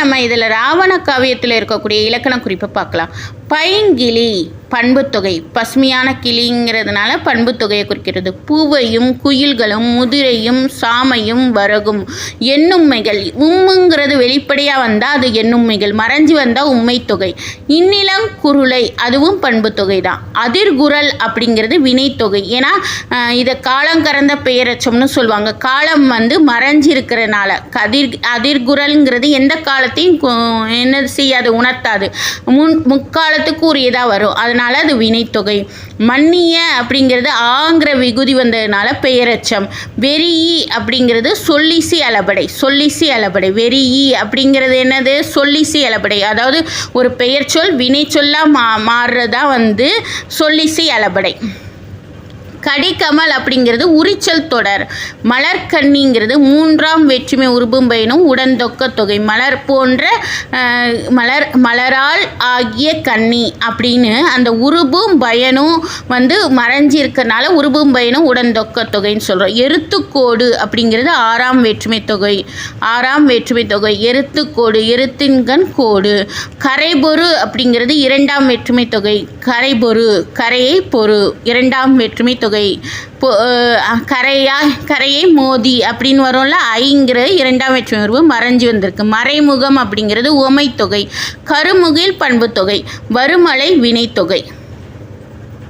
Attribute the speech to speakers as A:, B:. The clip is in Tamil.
A: நம்ம இதில் ராவண காவியத்தில் இருக்கக்கூடிய இலக்கண குறிப்பை பார்க்கலாம். பைங்கிளி பண்புத்தொகை பசுமையான கிளிங்கிறதுனால பண்புத்தொகையை குறிக்கிறது. பூவையும் குயில்களும் முதிரையும் சாமையும் வரகும். எண்ணுமைகள் உம்முங்கிறது வெளிப்படையாக வந்தால் அது எண்ணுமைகள் மறைஞ்சு வந்தால் உண்மை தொகை இந்நிலங்குருளை அதுவும் பண்புத்தொகை தான். அதிர்குரல் அப்படிங்கிறது வினைத்தொகை. ஏன்னா இதை காலம் கறந்த பெயரச்சம்னு சொல்லுவாங்க. காலம் வந்து மறைஞ்சிருக்கிறனால. கதிர் அதிர்குரல்ங்கிறது எந்த காலத்தையும் என்ன செய்யாது உணர்த்தாது. முன் முக்கால எல்லாத்துக்கும் உரியதாக வரும். அதனால் அது வினைத்தொகை. மன்னிய அப்படிங்கிறது ஆங்கிற விகுதி வந்ததுனால பெயரச்சம். வெறியி அப்படிங்கிறது சொல்லிசி அளபடை சொல்லிசி அளபடை. வெறியி அப்படிங்கிறது என்னது? சொல்லிசி அளபடை. அதாவது ஒரு பெயர் சொல் வினை சொல்லாக மா மாறுறதா வந்து சொல்லிசி அளபடை. கடிகமல் அப்படிங்கிறது உரிச்சல் தொடர். மலர்கன்னிங்கிறது மூன்றாம் வேற்றுமை உருபும் பயனும் உடன்தொக்க தொகை. மலர் போன்ற மலர் மலரால் ஆகிய கன்னி அப்படின்னு அந்த உருபும் பயனும் வந்து மறைஞ்சிருக்கனால உருபும் பயனும் உடன்தொக்க தொகைன்னு சொல்கிறோம் எருத்துக்கோடு அப்படிங்கிறது ஆறாம் வேற்றுமை தொகை. ஆறாம் வேற்றுமை தொகை. எருத்துக்கோடு எருத்தின்கண் கோடு. கரைபொரு அப்படிங்கிறது இரண்டாம் வேற்றுமை தொகை. கரைபொரு கரையை பொறு இரண்டாம் வேற்றுமை தொகை. தொகை. கரையாய் கரையை மோதி அப்படின்னு வரும்ல ஐங்கிற இரண்டாம் வேற்றுமை உணர்வு மறைஞ்சு வந்திருக்கு. மறைமுகம் அப்படிங்கிறது உமை தொகை. கருமுகில் பண்புத்தொகை வருமலை வினைத்தொகை